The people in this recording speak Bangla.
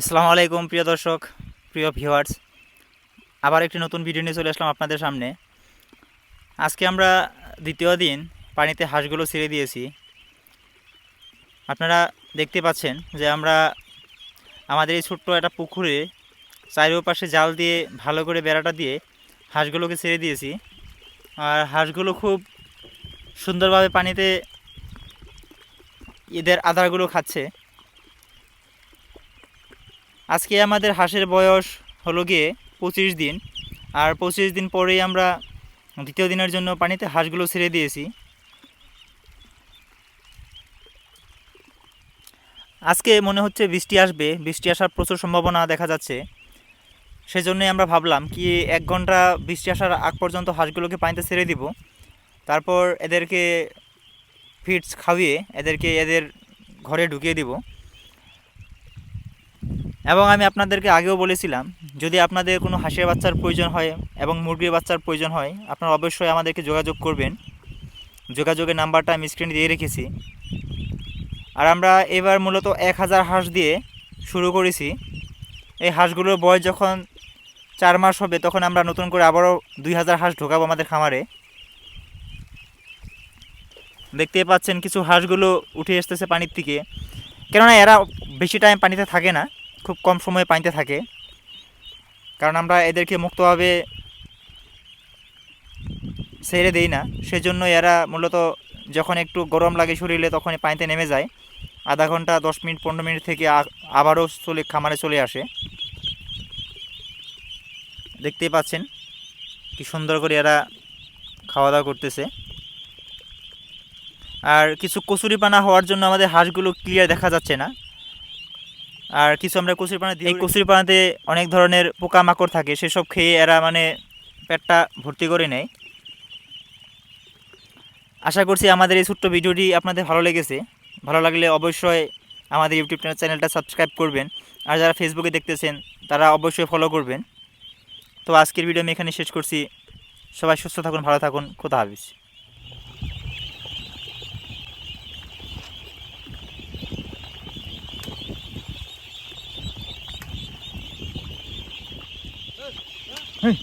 আসসালামু আলাইকুম, প্রিয় দর্শক, প্রিয় ভিউয়ার্স আবার একটি নতুন ভিডিও নিয়ে চলে আসলাম আপনাদের সামনে। আজকে আমরা দ্বিতীয় দিন পানিতে হাঁসগুলো ছেড়ে দিয়েছি। আপনারা দেখতে পাচ্ছেন যে আমরা আমাদের এই ছোট্ট একটা পুকুরে চারিপাশে জাল দিয়ে ভালো করে বেড়াটা দিয়ে হাঁসগুলোকে ছেড়ে দিয়েছি। আর হাঁসগুলো খুব সুন্দরভাবে পানিতে এদের আধারগুলো খাচ্ছে। আজকে আমাদের হাঁসের বয়স হলো গিয়ে পঁচিশ দিন। আর পঁচিশ দিন পরেই আমরা দ্বিতীয় দিনের জন্য পানিতে হাঁসগুলো ছেড়ে দিয়েছি। আজকে মনে হচ্ছে বৃষ্টি আসবে, বৃষ্টি আসার প্রচুর সম্ভাবনা দেখা যাচ্ছে। সেজন্যই আমরা ভাবলাম কি এক ঘণ্টা বৃষ্টি আসার আগ পর্যন্ত হাঁসগুলোকে পানিতে ছেড়ে দিব। তারপর এদেরকে ফিডস খাওয়িয়ে এদেরকে এদের ঘরে ঢুকিয়ে দিব। এবং আমি আপনাদেরকে আগেও বলেছিলাম, যদি আপনাদের কোনো হাঁসের বাচ্চার প্রয়োজন হয় এবং মুরগির বাচ্চার প্রয়োজন হয়, আপনারা অবশ্যই আমাদেরকে যোগাযোগ করবেন। যোগাযোগের নাম্বারটা আমি স্ক্রিনে দিয়ে রেখেছি। আর আমরা এবার মূলত এক হাজার হাঁস দিয়ে শুরু করেছি। এই হাঁসগুলোর বয়স যখন চার মাস হবে, তখন আমরা নতুন করে আবারও দুই হাজার হাঁস ঢোকাবো আমাদের খামারে। দেখতে পাচ্ছেন, কিছু হাঁসগুলো উঠে আসতেছে পানির থেকে কেননা এরা বেশি টাইম পানিতে থাকে না। খুব কম সময়ে পানিতে থাকে। কারণ আমরা এদেরকে মুক্তভাবে ছেড়ে দিই না। সেজন্য এরা মূলত যখন একটু গরম লাগে শরীরে তখনই পানিতে নেমে যায়। আধা ঘণ্টা, দশ মিনিট, পনেরো মিনিট থেকে আবারও চলে, খামারে চলে আসে। দেখতেই পাচ্ছেন কি সুন্দর করে এরা খাওয়া দাওয়া করতেছে। আর কিছু কচুরিপানা হওয়ার জন্য আমাদের হাঁসগুলো ক্লিয়ার দেখা যাচ্ছে না। আর কিছু আমরা কচুরিপানা দিই। এই কচুরিপানাতে অনেক ধরনের পোকামাকড় থাকে সেসব খেয়ে এরা মানে পেটটা ভর্তি করে নেয়। আশা করছি আমাদের এই ছোট্ট ভিডিওটি আপনাদের ভালো লেগেছে। ভালো লাগলে অবশ্যই আমাদের ইউটিউব চ্যানেলটা সাবস্ক্রাইব করবেন। আর যারা ফেসবুকে দেখতেছেন তারা অবশ্যই ফলো করবেন। তো আজকের ভিডিও আমি এখানে শেষ করছি। সবাই সুস্থ থাকুন ভালো থাকুন খোদা হাফিজ। এই